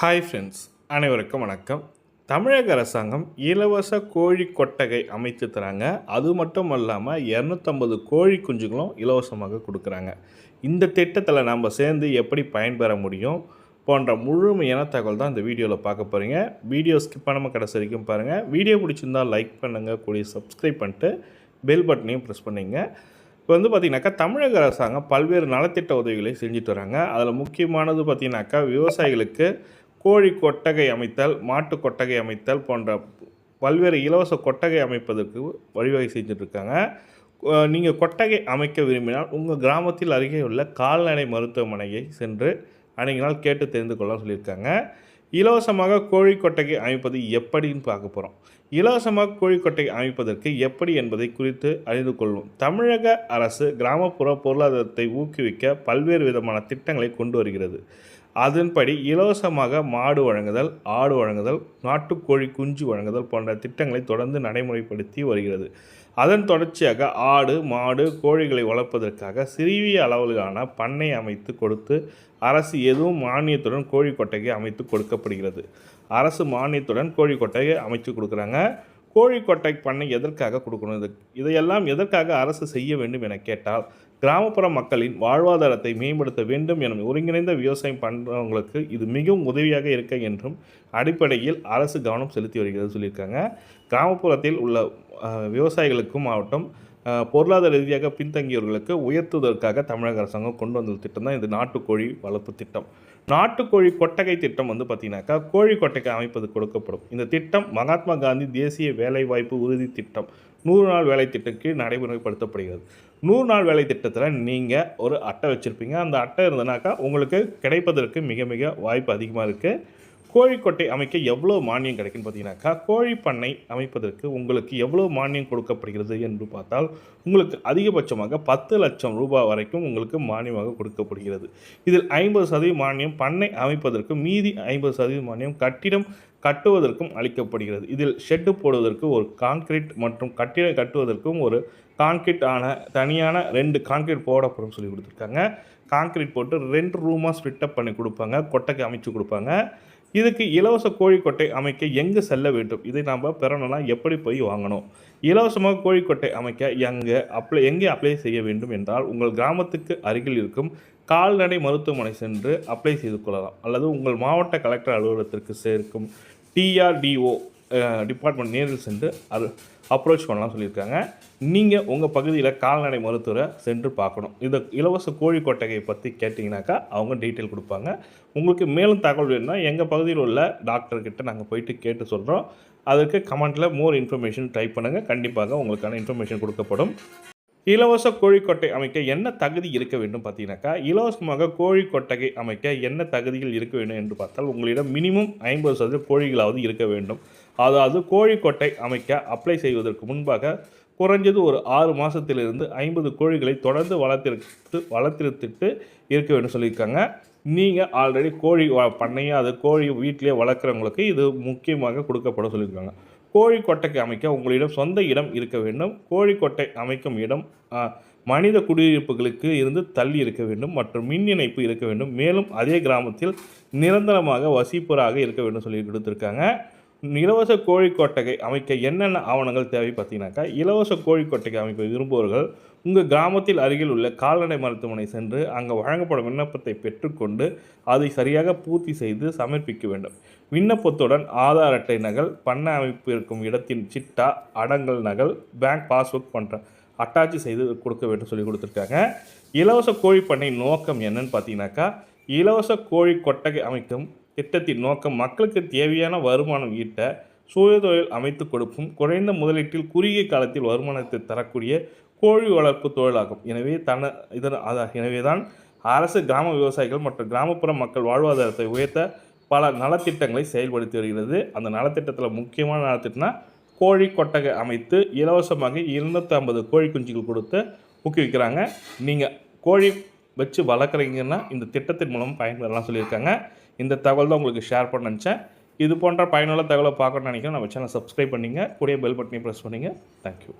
Hi friends அனைவருக்கும் வணக்கம். தமிழக அரசாங்கம் இலவச கோழி கொட்டகை அமைத்து தராங்க. அது மட்டும் இல்லாமல் இரநூத்தம்பது கோழி குஞ்சுகளும் இலவசமாக கொடுக்குறாங்க. இந்த திட்டத்தில் நம்ம சேர்ந்து எப்படி பயன்பெற முடியும் போன்ற முழுமையான தகவல் தான் இந்த வீடியோவில் பார்க்க போகிறீங்க வீடியோ ஸ்கிப் பண்ணாமல் கடைசி வரைக்கும் பாருங்கள் வீடியோ பிடிச்சிருந்தால் லைக் பண்ணுங்கள் கூடிய சப்ஸ்கிரைப் பண்ணிட்டு பெல் பட்டனையும் ப்ரெஸ் பண்ணிங்க. இப்போ வந்து பார்த்திங்கனாக்கா தமிழக அரசாங்கம் பல்வேறு நலத்திட்ட உதவிகளை செஞ்சுட்டு வராங்க. அதில் முக்கியமானது பார்த்திங்கனாக்கா விவசாயிகளுக்கு கோழி கொட்டகை அமைத்தல் மாட்டு கொட்டகை அமைத்தல் போன்ற பல்வேறு இலவச கொட்டகை அமைப்பதற்கு வழிவகை செஞ்சுட்ருக்காங்க. நீங்கள் கொட்டகை அமைக்க விரும்பினால் உங்கள் கிராமத்தில் அருகே உள்ள கால்நடை மருத்துவமனையை சென்று அன்றைக்கினால் கேட்டு தெரிந்து கொள்ள சொல்லியிருக்காங்க. இலவசமாக கோழி கொட்டகை அமைப்பது எப்படின்னு பார்க்க போகிறோம் இலவசமாக கோழி கொட்டகை அமைப்பதற்கு எப்படி என்பதை குறித்து அறிந்து கொள்வோம். தமிழக அரசு கிராமப்புற பொருளாதாரத்தை ஊக்குவிக்க பல்வேறு விதமான திட்டங்களை கொண்டு வருகிறது. அதன்படி இலவசமாக மாடு வழங்குதல் ஆடு வழங்குதல் நாட்டுக்கோழி குஞ்சு வழங்குதல் போன்ற திட்டங்களை தொடர்ந்து நடைமுறைப்படுத்தி வருகிறது. அதன் தொடர்ச்சியாக ஆடு மாடு கோழிகளை வளர்ப்பதற்காக சிறிய அளவிலான பண்ணை அமைத்து கொடுத்து அரசு எதுவும் மானியத்துடன் கோழி கொட்டையை அமைத்து கொடுக்கப்படுகிறது. அரசு மானியத்துடன் கோழி கொட்டையை அமைத்து கொடுக்குறாங்க. கோழி கொட்டை பண்ணை எதற்காக கொடுக்கணும்? இது இதையெல்லாம் எதற்காக அரசு செய்ய வேண்டும் என கேட்டால் கிராமப்புற மக்களின் வாழ்வாதாரத்தை மேம்படுத்த வேண்டும் என ஒருங்கிணைந்த விவசாயம் பண்ணுறவங்களுக்கு இது மிகவும் உதவியாக இருக்க என்றும் அடிப்படையில் அரசு கவனம் செலுத்தி வருகிறது சொல்லியிருக்காங்க. கிராமப்புறத்தில் உள்ள விவசாயிகளுக்கும் ஆகட்டும் பொருளாதார ரீதியாக பின்தங்கியவர்களுக்கு உயர்த்துவதற்காக தமிழக அரசாங்கம் கொண்டு வந்த திட்டம் தான் இது நாட்டுக்கோழி வளர்ப்பு திட்டம். நாட்டுக்கோழி கொட்டகை திட்டம் வந்து பார்த்தீங்கன்னாக்கா கோழி கொட்டகை அமைப்பது கொடுக்கப்படும். இந்த திட்டம் மகாத்மா காந்தி தேசிய வேலைவாய்ப்பு உறுதி திட்டம். நூறு நாள் வேலை திட்டத்துக்கு நடைமுறைப்படுத்தப்படுகிறது. நூறு நாள் வேலை திட்டத்தில் நீங்கள் ஒரு அட்டை வச்சுருப்பீங்க. அந்த அட்டை இருந்தனாக்கா உங்களுக்கு கிடைப்பதற்கு மிக மிக வாய்ப்பு அதிகமாக இருக்குது கோழிக்கொட்டை அமைக்க எவ்வளோ மானியம் கிடைக்குன்னு பார்த்தீங்கன்னாக்கா கோழி பண்ணை அமைப்பதற்கு உங்களுக்கு எவ்வளோ மானியம் கொடுக்கப்படுகிறது என்று பார்த்தால் உங்களுக்கு அதிகபட்சமாக பத்து லட்சம் ரூபாய் வரைக்கும் உங்களுக்கு மானியமாக கொடுக்கப்படுகிறது. இதில் ஐம்பது சதவீத மானியம் பண்ணை அமைப்பதற்கும் மீதி ஐம்பது சதவீத மானியம் கட்டிடம் கட்டுவதற்கும் அளிக்கப்படுகிறது. இதில் ஷெட்டு போடுவதற்கு ஒரு கான்கிரீட் மற்றும் கட்டிடம் கட்டுவதற்கும் ஒரு கான்கிரீட் ஆன தனியான ரெண்டு கான்கிரீட் போடப்படும் சொல்லி கொடுத்துருக்காங்க. கான்கிரீட் போட்டு ரெண்டு ரூமாக ஸ்பிட்டப் பண்ணி கொடுப்பாங்க கொட்டைக்கு அமைச்சு கொடுப்பாங்க. இதுக்கு இலவச கோழிக்கொட்டை அமைக்க எங்கே செல்ல வேண்டும்? இதை நாம் பெறணும்னா எப்படி போய் வாங்கணும்? இலவசமாக கோழிக்கொட்டை அமைக்க எங்கே அப்ளை எங்கே அப்ளை செய்ய வேண்டும் என்றால் உங்கள் கிராமத்துக்கு அருகில் இருக்கும் கால்நடை மருத்துவமனை சென்று அப்ளை செய்து கொள்ளலாம். அல்லது உங்கள் மாவட்ட கலெக்டர் அலுவலகத்திற்கு சேர்க்கும் டிஆர்டிஓ டிபார்ட்மெண்ட் நேரில் சென்று அது அப்ரோச் பண்ணலாம் சொல்லியிருக்காங்க. நீங்கள் உங்கள் பகுதியில் கால்நடை மருத்துவரை சென்று பார்க்கணும். இந்த இலவச கோழி கொட்டகையை பற்றி கேட்டிங்கனாக்கா அவங்க டீட்டெயில் கொடுப்பாங்க. உங்களுக்கு மேலும் தகவல் வேணும்னா எங்கள் பகுதியில் உள்ள டாக்டர்கிட்ட நாங்கள் போயிட்டு கேட்டு சொல்கிறோம் அதுக்கு கமெண்ட்டில் மோர் இன்ஃபர்மேஷன் டைப் பண்ணுங்கள் கண்டிப்பாக உங்களுக்கான இன்ஃபர்மேஷன் கொடுக்கப்படும். இலவச கோழிக்கொட்டை அமைக்க என்ன தகுதி இருக்க வேண்டும் பார்த்தீங்கன்னாக்கா? இலவசமாக கோழிக்கொட்டகை அமைக்க என்ன தகுதிகள் இருக்க வேண்டும் என்று பார்த்தால் உங்களிடம் மினிமம் ஐம்பது சதவீத கோழிகளாவது இருக்க வேண்டும். அதாவது கோழிக்கொட்டை அமைக்க அப்ளை செய்வதற்கு முன்பாக குறைஞ்சது ஒரு ஆறு மாதத்திலிருந்து ஐம்பது கோழிகளை தொடர்ந்து வளர்த்திருத்து வளர்த்திருத்துட்டு இருக்க வேண்டும் சொல்லியிருக்காங்க. நீங்கள் ஆல்ரெடி கோழி பண்ணையாக அது கோழி வீட்டிலே வளர்க்குறவங்களுக்கு இது முக்கியமாக கொடுக்கப்பட சொல்லியிருக்காங்க. கோழிக்கொட்டைக்கு அமைக்க உங்களிடம் சொந்த இடம் இருக்க வேண்டும். கோழிக்கொட்டை அமைக்கும் இடம் மனித குடியிருப்புகளுக்கு இருந்து தள்ளி இருக்க வேண்டும் மற்றும் மின் இணைப்பு இருக்க வேண்டும். மேலும் அதே கிராமத்தில் நிரந்தரமாக வசிப்பராக இருக்க வேண்டும் சொல்லி கொடுத்துருக்காங்க. இலவச கோழிக்கொட்டகை அமைக்க என்னென்ன ஆவணங்கள் தேவை பார்த்தீங்கன்னாக்கா இலவச கோழிக்கொட்டகை அமைக்க விரும்புவர்கள் உங்கள் கிராமத்தில் அருகில் உள்ள கால்நடை மருத்துவமனை சென்று அங்கே வழங்கப்படும் விண்ணப்பத்தை பெற்றுக்கொண்டு அதை சரியாக பூர்த்தி செய்து சமர்ப்பிக்க வேண்டும். விண்ணப்பத்துடன் ஆதார் அட்டை நகல் பண்ண அமைப்பு இருக்கும் இடத்தின் சிட்டா அடங்கல் நகல் பேங்க் பாஸ்புக் போன்ற அட்டாச்சு செய்து கொடுக்க வேண்டும் சொல்லி கொடுத்துருக்காங்க. இலவச கோழி பண்ணை நோக்கம் என்னன்னு பார்த்தீங்கன்னாக்கா இலவச கோழி கொட்டகை அமைக்கும் திட்டத்தின் நோக்கம் மக்களுக்கு தேவையான வருமானம் ஈட்ட சுயதொழில் அமைத்து கொடுக்கும் குறைந்த முதலீட்டில் குறுகிய காலத்தில் வருமானத்தை தரக்கூடிய கோழி வளர்ப்பு தொழிலாகும். எனவே தன இதன் எனவே தான் அரசு கிராம விவசாயிகள் மற்றும் கிராமப்புற மக்கள் வாழ்வாதாரத்தை உயர்த்த பல நலத்திட்டங்களை செயல்படுத்தி வருகிறது. அந்த நலத்திட்டத்தில் முக்கியமான நலத்திட்டம்னா கோழி கொட்டகை அமைத்து இலவசமாக இருநூற்றி ஐம்பது கோழி குஞ்சுகள் கொடுத்து ஊக்குவிக்கிறாங்க. நீங்கள் கோழி வச்சு வளர்க்குறீங்கன்னா இந்த திட்டத்தின் மூலம் பயன்பெறலாம் சொல்லியிருக்காங்க. இந்த தகவல் தான் உங்களுக்கு ஷேர் பண்ண நினச்சேன். இது போன்ற பயனுள்ள தகவலை பார்க்கணும்னு நினைக்கிறேன். நம்ம சேனல் சப்ஸ்கிரைப் பண்ணிங்க. கூடிய பெல் பட்டனையும் ப்ரெஸ் பண்ணிங்க. தேங்க்யூ